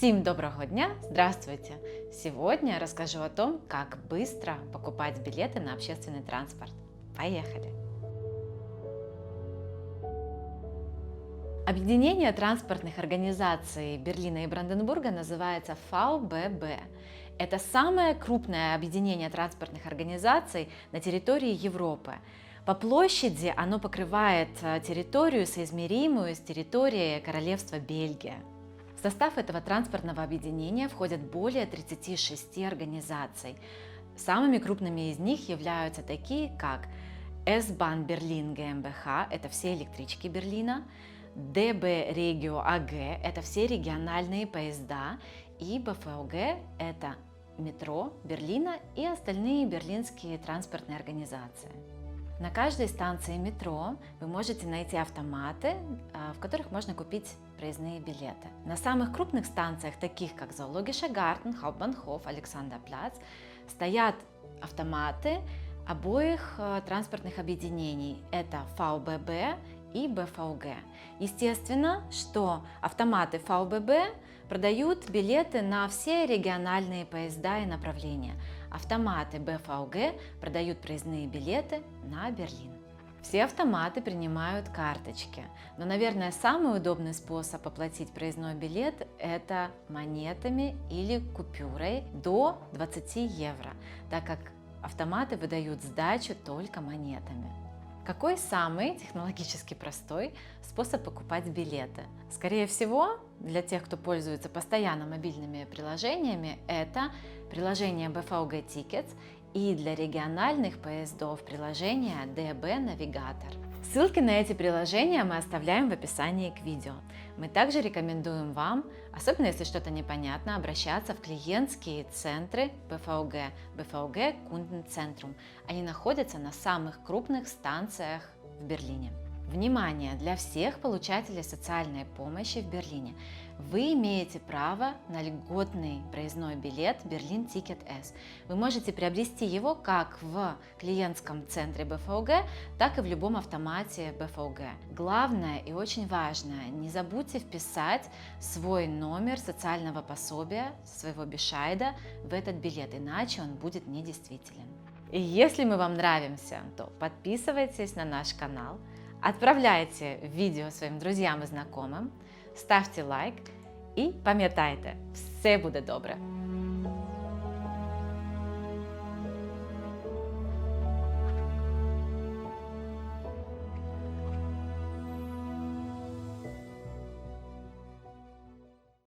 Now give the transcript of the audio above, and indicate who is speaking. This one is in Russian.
Speaker 1: Всем доброго дня! Здравствуйте! Сегодня я расскажу о том, как быстро покупать билеты на общественный транспорт. Поехали! Объединение транспортных организаций Берлина и Бранденбурга называется ВББ. Это самое крупное объединение транспортных организаций на территории Европы. По площади оно покрывает э, территорию, соизмеримую с территорией Королевства Бельгия. В состав этого транспортного объединения входят более 36 организаций. Самыми крупными из них являются такие, как S-Bahn Berlin GmbH, это все электрички Берлина, DB Regio AG, это все региональные поезда, и БФОГ, это метро Берлина и остальные берлинские транспортные организации. На каждой станции метро вы можете найти автоматы, а, в которых можно купить проездные билеты. На самых крупных станциях, таких как Zoologischer Garten, Hauptbahnhof, Александрплац, стоят автоматы обоих а, транспортных объединений. Это ВББ и БФУГ. Естественно, что автоматы ВББ продают билеты на все региональные поезда и направления. Автоматы БФУГ продают проездные билеты на Берлин. Все автоматы принимают карточки, но, наверное, самый удобный способ оплатить проездной билет – это монетами или купюрой до 20 евро, так как автоматы выдают сдачу только монетами. Какой самый технологически простой способ покупать билеты? Скорее всего, для тех, кто пользуется постоянно мобильными приложениями, это приложение BVG Tickets и для региональных поездов приложение DB Navigator. Ссылки на эти приложения мы оставляем в описании к видео. Мы также рекомендуем вам, особенно если что-то непонятно, обращаться в клиентские центры БФОГ, БФОГ Кунденцентрум. Они находятся на самых крупных станциях в Берлине. Внимание для всех получателей социальной помощи в Берлине. Вы имеете право на льготный проездной билет Берлин Ticket S. Вы можете приобрести его как в клиентском центре БФОГ, так и в любом автомате БФОГ. Главное и очень важное, не забудьте вписать свой номер социального пособия, своего бешайда в этот билет, иначе он будет недействителен. И если мы вам нравимся, то подписывайтесь на наш канал, Отправляйте відео своїм друзям і знайомим, ставте лайк і пам'ятайте, все буде добре.